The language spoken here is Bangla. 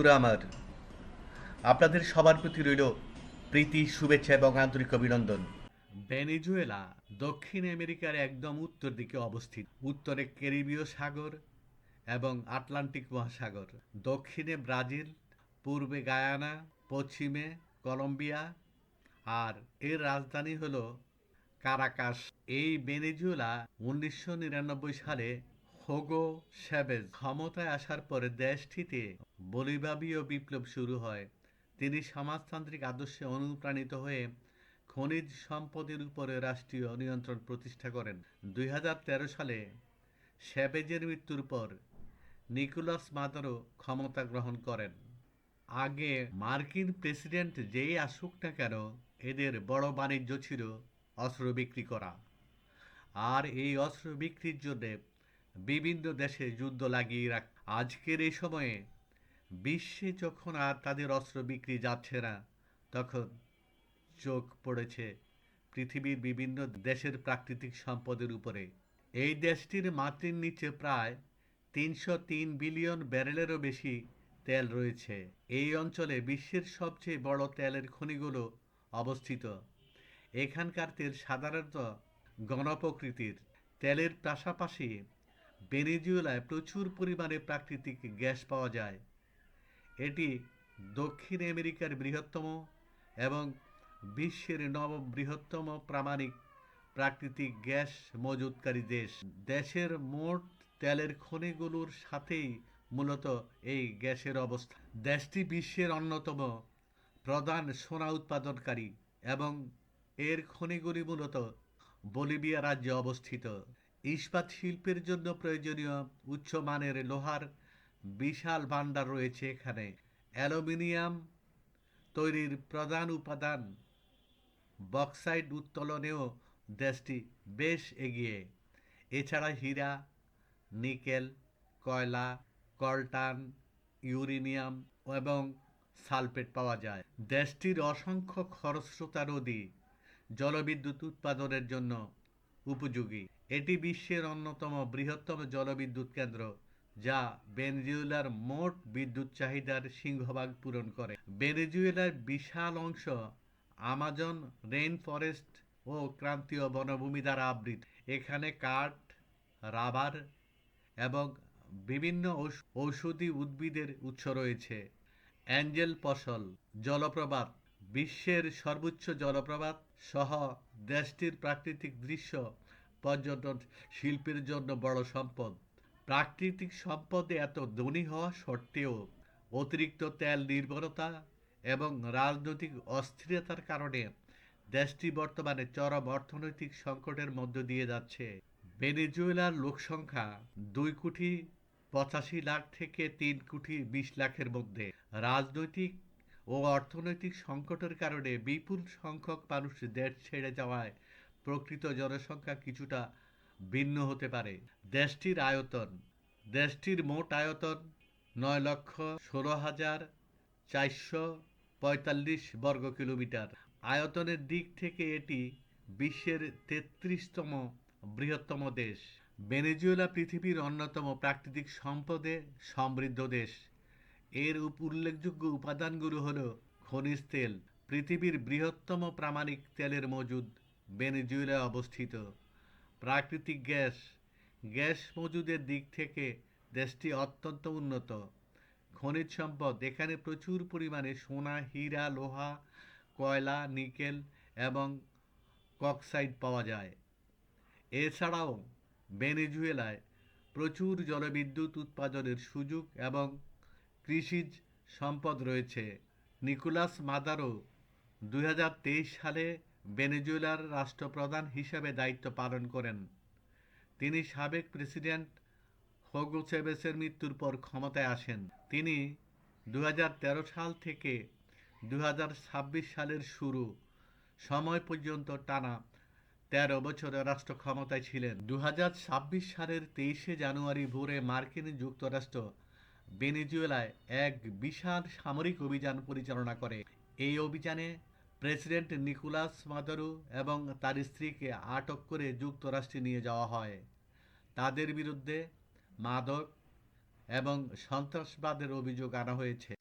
বন্ধুরা আমার, আপনাদের সবার প্রতি রইল প্রীতি, শুভেচ্ছা এবং আন্তরিক অভিনন্দন। ভেনিজুয়েলা, দক্ষিণ আমেরিকার একদম উত্তর দিকে অবস্থিত। উত্তরে ক্যারিবীয় সাগর এবং আটলান্টিক মহাসাগর। দক্ষিণে ব্রাজিল, পূর্বে গায়ানা, পশ্চিমে কলম্বিয়া আর এর রাজধানী হলো কারাকাস। এই ভেনেজুয়েলা উনিশশো নিরানব্বই সালে হোগো শ্যাবেজ ক্ষমতায় আসার পরে দেশটিতে বলিভাবীয় বিপ্লব শুরু হয়। তিনি সমাজতান্ত্রিক আদর্শে অনুপ্রাণিত হয়ে খনিজ সম্পদের উপরে রাষ্ট্রীয় নিয়ন্ত্রণ প্রতিষ্ঠা করেন। দুই হাজার তেরো সালে শ্যাবেজের মৃত্যুর পর নিকোলাস মাদারো ক্ষমতা গ্রহণ করেন। আগে মার্কিন প্রেসিডেন্ট যেই আসুক না কেন এদের বড় বাণিজ্য ছিল অস্ত্র বিক্রি করা। আর এই অস্ত্র বিক্রির জন্য বিভিন্ন দেশে যুদ্ধ লাগিয়ে রাখ। আজকের এই সময়ে বিশ্বে যখন আর তাদের অস্ত্র বিক্রি যাচ্ছে না, তখন চোখ পড়েছে পৃথিবীর বিভিন্ন দেশের প্রাকৃতিক সম্পদের উপরে। এই দেশটির মাটির নিচে প্রায় তিনশো তিন বিলিয়ন ব্যারেলেরও বেশি তেল রয়েছে। এই অঞ্চলে বিশ্বের সবচেয়ে বড় তেলের খনিগুলো অবস্থিত। এখানকার তেল সাধারণত গণপ্রকৃতির তেলের পাশাপাশি ভেনেজুয়েলায় প্রচুর পরিমাণে প্রাকৃতিক গ্যাস পাওয়া যায়। এটি দক্ষিণ আমেরিকার বৃহত্তম এবং বিশ্বের নবম বৃহত্তম প্রামাণিক প্রাকৃতিক গ্যাস মজুতকারী দেশ। দেশের মোট তেলের খনিগুলোর সাথেই মূলত এই গ্যাসের অবস্থা। দেশটি বিশ্বের অন্যতম প্রধান সোনা উৎপাদনকারী এবং এর খনিগুলি মূলত বলিভিয়া রাজ্যে অবস্থিত। ইস্পাত শিল্পের জন্য প্রয়োজনীয় উচ্চমানের লোহার বিশাল ভাণ্ডার রয়েছে এখানে। অ্যালুমিনিয়াম তৈরির প্রধান উপাদান। বক্সাইড উত্তোলনেও দেশটি বেশ এগিয়ে। এছাড়া হীরা, নিকেল, কয়লা, কলটান, ইউরেনিয়াম এবং সালফেট পাওয়া যায়। দেশটির অসংখ্য খরস্রোতা নদী, জলবিদ্যুৎ উৎপাদনের জন্য উপযোগী। এটি বিশ্বের অন্যতম বৃহত্তম জলবিদ্যুৎ কেন্দ্র, যা ভেনেজুয়েলার মোট বিদ্যুৎ চাহিদার সিংহভাগ পূরণ করে। ভেনেজুয়েলার বিশাল অংশ আমাজন রেইন ফরেস্ট ও ক্রান্তীয় বনভূমি দ্বারা আবৃত। এখানে কাঠ, রাবার এবং বিভিন্ন ঔষধি উদ্ভিদের উৎস রয়েছে। অ্যাঞ্জেল ফসল, জলপ্রপাত বিশ্বের সর্বোচ্চ জলপ্রপাত সহ দেশটির প্রাকৃতিক দৃশ্য পর্যটন শিল্পের জন্য বড় সম্পদ। প্রাকৃতিক সম্পদে এত ধনী হওয়া সত্ত্বেও অতিরিক্ত তেল নির্ভরতা এবং রাজনৈতিক অস্থিরতার কারণে দেশটি বর্তমানে চরম অর্থনৈতিক সংকটের মধ্য দিয়ে যাচ্ছে। ভেনেজুয়েলার লোকসংখ্যা দুই কোটি পঁচাশি লাখ থেকে তিন কোটি বিশ লাখের মধ্যে। রাজনৈতিক ও অর্থনৈতিক সংকটের কারণে বিপুল সংখ্যক মানুষ দেশ ছেড়ে যাওয়ায় প্রকৃত জনসংখ্যা কিছুটা ভিন্ন হতে পারে। দেশটির আয়তন, দেশটির মোট আয়তন নয় লক্ষ ষোলো হাজার চারশো পঁয়তাল্লিশ বর্গ কিলোমিটার। আয়তনের দিক থেকে এটি বিশ্বের তেত্রিশতম বৃহত্তম দেশ। ভেনেজুয়েলা পৃথিবীর অন্যতম প্রাকৃতিক সম্পদে সমৃদ্ধ দেশ। এর উল্লেখযোগ্য উপাদানগুলো হলো খনিজ তেল, পৃথিবীর বৃহত্তম প্রামাণিক তেলের মজুদ ভেনেজুয়েলায় অবস্থিত, প্রাকৃতিক গ্যাস গ্যাস মজুদের দিক থেকে দেশটি অত্যন্ত উন্নত, খনিজ সম্পদ, এখানে প্রচুর পরিমাণে সোনা, হীরা, লোহা, কয়লা, নিকেল এবং কক্সাইড পাওয়া যায়। এছাড়াও ভেনেজুয়েলায় প্রচুর জলবিদ্যুৎ উৎপাদনের সুযোগ এবং কৃষিজ সম্পদ রয়েছে। নিকোলাস মাদারো দুই হাজার তেইশ সালে ভেনেজুয়েলার রাষ্ট্রপ্রধান হিসেবে দায়িত্ব পালন করেন। তিনি সাবেক প্রেসিডেন্ট হোগো চেভেসের মৃত্যুর পর ক্ষমতায় আসেন। তিনি দু হাজার তেরো সাল থেকে দু হাজার ছাব্বিশ সালের শুরু সময় পর্যন্ত টানা তেরো বছরের রাষ্ট্র ক্ষমতায় ছিলেন। দু হাজার ছাব্বিশ সালের তেইশে জানুয়ারি ভোরে মার্কিন যুক্তরাষ্ট্র ভেনেজুয়েলায় এক বিশাল সামরিক অভিযান পরিচালনা করে। এই অভিযানে প্রেসিডেন্ট নিকোলাস মাদারু এবং তার স্ত্রীকে আটক করে যুক্তরাষ্ট্রে নিয়ে যাওয়া হয়। তাদের বিরুদ্ধে মাদক এবং সন্ত্রাসবাদের অভিযোগ আনা হয়েছে।